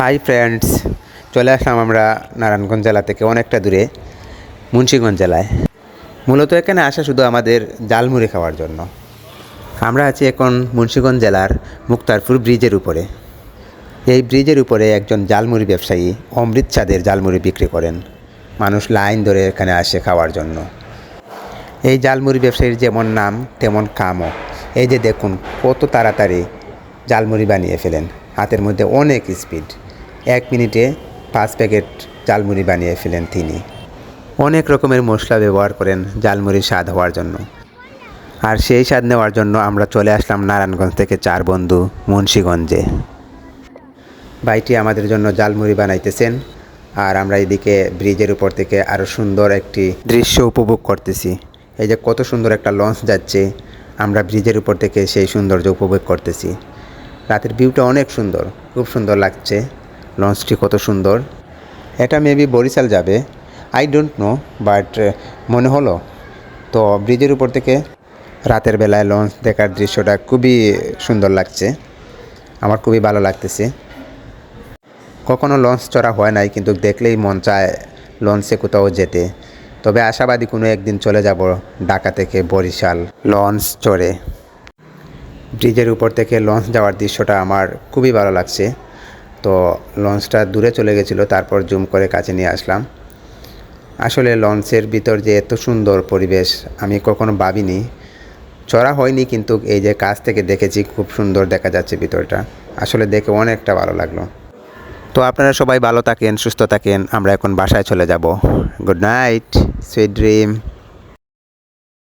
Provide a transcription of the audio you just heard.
Hi friends চলে আসলাম আমরা নারায়ণগঞ্জ জেলা থেকে অনেকটা দূরে মুন্সীগঞ্জ জেলায়। মূলত এখানে আসা শুধু আমাদের জালমুড়ি খাওয়ার জন্য। আমরা আছি এখন মুন্সীগঞ্জ জেলার মুক্তারপুর ব্রিজের উপরে। এই ব্রিজের উপরে একজন জালমুড়ি ব্যবসায়ী অমৃত চাঁদের জালমুড়ি বিক্রি করেন। মানুষ লাইন ধরে এখানে আসে খাওয়ার জন্য। এই জালমুড়ি ব্যবসায়ীর যেমন নাম, তেমন কামও। এই যে দেখুন, কত তাড়াতাড়ি জালমুড়ি বানিয়ে ফেলেন। হাতের মধ্যে অনেক স্পিড এক মিনিটে পাঁচ প্যাকেট জালমুড়ি বানিয়ে ফেলেন তিনি। অনেক রকমের মশলা ব্যবহার করেন জালমুড়ির স্বাদ হওয়ার জন্য। আর সেই স্বাদ নেওয়ার জন্য আমরা চলে আসলাম নারায়ণগঞ্জ থেকে চার বন্ধু মুন্সীগঞ্জে। ভাইটি আমাদের জন্য জালমুড়ি বানাইতেছেন আর আমরা এদিকে ব্রিজের উপর থেকে আরও সুন্দর একটি দৃশ্য উপভোগ করতেছি। এই যে কত সুন্দর একটা লঞ্চ যাচ্ছে, আমরা ব্রিজের উপর থেকে সেই সৌন্দর্য উপভোগ করতেছি। রাতের ভিউটা অনেক সুন্দর, খুব সুন্দর লাগছে। লঞ্চটি কত সুন্দর। এটা মেবি বরিশাল যাবে। আই ডোন্ট নো বাট মনে হলো। তো ব্রিজের উপর থেকে রাতের বেলায় লঞ্চ দেখার দৃশ্যটা খুবই সুন্দর লাগছে। আমার খুবই ভালো লাগতেছে। কখনো লঞ্চ চড়া হয় নাই, কিন্তু দেখলেই মন চায় লঞ্চে কোথাও যেতে। তবে আশাবাদী কোনো একদিন চলে যাব ঢাকা থেকে বরিশাল লঞ্চ চড়ে। ব্রিজের উপর থেকে লঞ্চ যাওয়ার দৃশ্যটা আমার খুবই ভালো লাগছে। তো লঞ্চটা দূরে চলে গেছিল, তারপর জুম করে কাছে নিয়ে আসলাম। আসলে লঞ্চের ভিতর যে এত সুন্দর পরিবেশ আমি কখনো ভাবিনি। চড়া হয়নি কিন্তু এই যে কাছ থেকে দেখেছি, খুব সুন্দর দেখা যাচ্ছে ভিতরটা। আসলে দেখে অনেকটা ভালো লাগল। তো আপনারা সবাই ভালো থাকেন, সুস্থ থাকেন, আমরা এখন বাসায় চলে যাব। Good night, sweet dream.